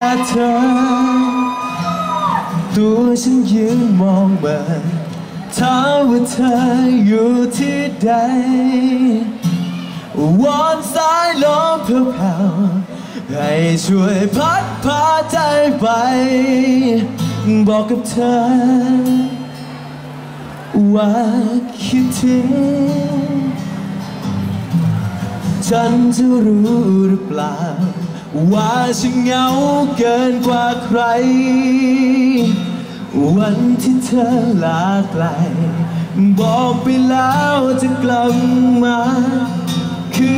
เธอ ตัวฉันยืนมองมันถามว่าเธออยู่ที่ใดวอนสายลมแผ่วๆให้ช่วยพัดพาใจไป บอกกับเธอ ว่าคิดถึง ฉันจะรู้หรือเปล่า ว่าฉันเหงาเกินกว่าใคร วันที่เธอลาไกล บอกไปแล้วจะกลับมา คื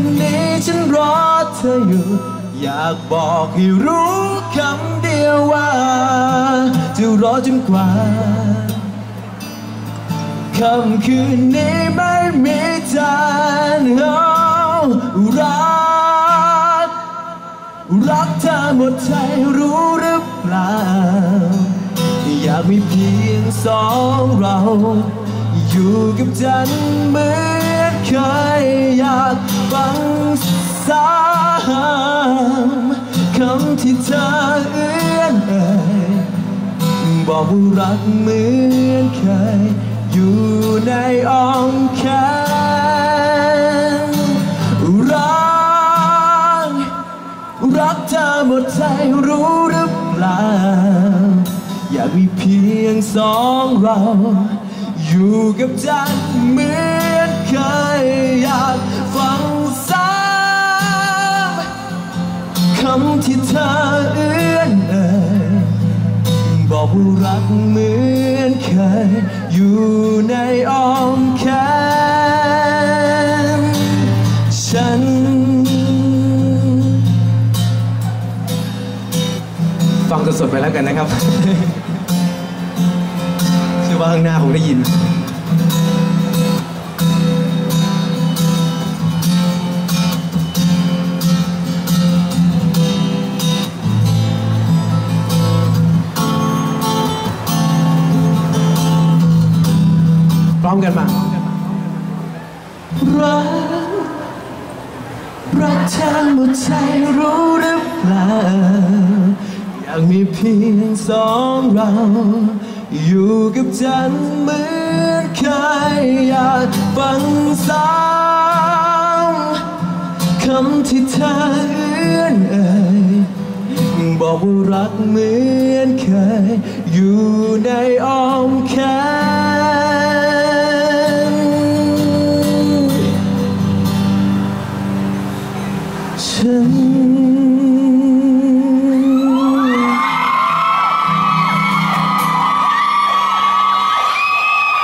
นนี้ฉันรอเธออยู่ อยากบอกให้รู้คำเดียวว่า จะรอจนกว่าค่ำคืนนี้ไม่มีจา หมดใจรู้หรือเปล่า อยากมีเพียงสองเรา อยู่กับฉันเหมือนเคยอยากฟังซ้ำคำที่เธอเอื้อนเอ่ยบอกว่ารักเหมือนเคย อยู่ในอ้อมแขน มีเพียงสองเรา อยู่กับฉันเหมือนเคยอยากฟังซ้ำคำที่เธอเอื้อนเอ่ยบอกว่ารักเหมือนเคย อยู่ในอ้อมแขนฉันฟังสดๆไปแล้วกันนะครับ อว่าข้างหน้าคงได้ยิน พร้อมกันมา รัก รักเธอหมดใจรู้หรือเปล่า อยากมีเพียงสองเรา อยู่กับฉันเหมือนเคยอยากฟังซ้ำคำที่เธอเอื้อนเอ่ยบอกว่ารักเหมือนเคยอยู่ในอ้อมแขน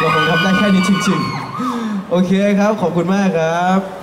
เราคงทำได้แค่นี้จริงๆ โอเคครับ ขอบคุณมากครับ